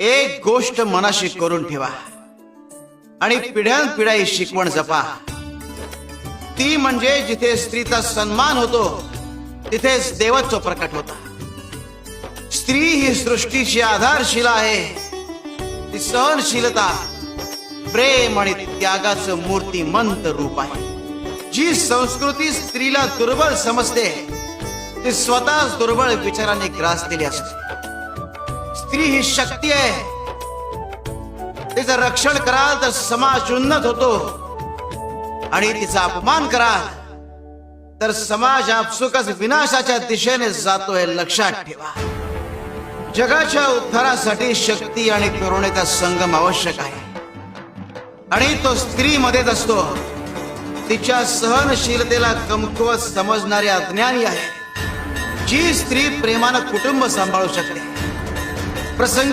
एक गोष्ट मनाशी करून ठेवा. आणि पिढ्यान पिढ्या शिकवण जपा. ती म्हणजे जिथे स्त्रीचा सन्मान होतो तिथेच देवत्व प्रकट होता. स्त्री ही सृष्टीची आधारशिला आहे. ती सहनशीलता प्रेम आणि त्यागाचं मूर्तिमंत रूप आहे. जी संस्कृती स्त्रीला दुर्बल समजते ती स्वतःच दुर्बळ विचाराने ग्रासलेली असते. स्त्री ही शक्ती आहे. तिचं रक्षण कराल तर समाज उन्नत होतो. आणि तिचा अपमान कराल तर समाज आपसुकच विनाशाच्या दिशेने जातो लक्षात ठेवा. जगाच्या उद्धारासाठी शक्ती आणि करुणेचा संगम आवश्यक आहे. आणि तो स्त्री मध्येच असतो. तिच्या सहनशीलतेला कमकुवत समजणारी अज्ञानी आहे जी स्त्री प्रेमानं कुटुंब सांभाळू शकते. પ્રસંગે